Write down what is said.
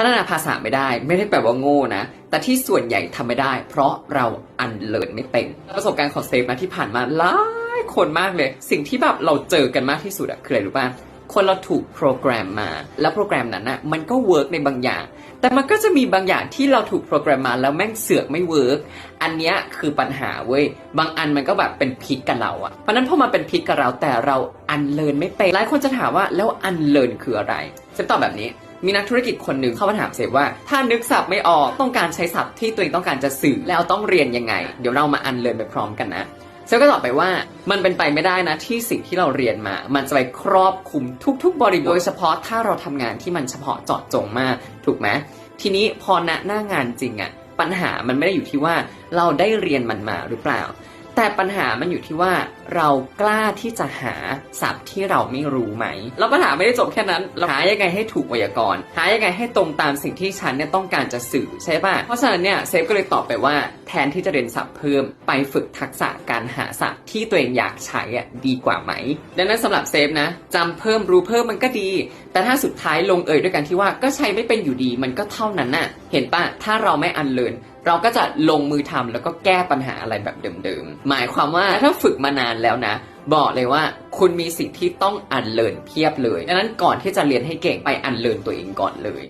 พัฒนาภาษาไม่ได้ ไม่ได้แปลว่าโง่นะ แต่ที่ส่วนใหญ่ทำไม่ได้ เพราะเราอันเลินไม่เป็น ประสบการณ์ของเซฟนะที่ผ่านมาหลายคนมากเลย สิ่งที่แบบเราเจอกันมากที่สุดอะคืออะไรรู้ป่ะคนเราถูกโปรแกรมมา แล้วโปรแกรมนั้นนะมันก็เวิร์กในบางอย่าง แต่มันก็จะมีบางอย่างที่เราถูกโปรแกรมมาแล้วแม่งเสือกไม่เวิร์กอันเนี้ยคือปัญหาเว้ย บางอันมันก็แบบเป็นพิษกับเราอะเพราะนั้นพอมาเป็นพิษกับเราแต่เราอันเลินไม่เป็นหลายคนจะถามว่าแล้วอันเลินคืออะไรเซฟตอบแบบนี้ มีนักธุรกิจคนหนึ่งเข้ามาถามเซฟว่า ถ้านึกศัพท์ไม่ออกต้องการใช้ศัพท์ที่ตัวเองต้องการจะสื่อแล้วต้องเรียนยังไง เดี๋ยวเรามาอันเลินไปพร้อมกันนะเซลก็ตอบไปว่ามันเป็นไปไม่ได้นะที่สิ่งที่เราเรียนมา มันจะไปครอบคลุมทุก ๆ บริบทโดยเฉพาะถ้าเราทำงานที่มันเฉพาะเจาะจงมากถูกไหมทีนี้พอณหน้างานจริงอะปัญหามันไม่ได้อยู่ที่ว่าเราได้เรียนมันมาหรือเปล่า แต่ปัญหามันอยู่ที่ว่าเรากล้าที่จะหาศัพท์ที่เราไม่รู้ไหม แล้วปัญหาไม่ได้จบแค่นั้น เราหายังไงให้ถูกไวยากรณ์ หายังไงให้ตรงตามสิ่งที่ฉันเนี่ยต้องการจะสื่อใช่ป่ะ เพราะฉะนั้นเนี่ยเซฟก็เลยตอบไปว่าแทนที่จะเรียนศัพท์เพิ่มไปฝึกทักษะการหาศัพท์ที่ตัวเองอยากใช้อะดีกว่าไหม ดังนั้นสำหรับเซฟนะจำเพิ่มรู้เพิ่มมันก็ดีแต่ถ้าสุดท้ายลงเอยด้วยกันที่ว่าก็ใช้ไม่เป็นอยู่ดีมันก็เท่านั้นน่ะ เห็นปะถ้าเราไม่อันเลินเราก็จะลงมือทำแล้วก็แก้ปัญหาอะไรแบบเดิมๆ หมายความว่าถ้าฝึกมานานแล้วนะ บอกเลยว่าคุณมีสิ่งที่ต้องอันเลินเพียบเลยดังนั้นก่อนที่จะเรียนให้เก่งไปอันเลินตัวเองก่อนเลย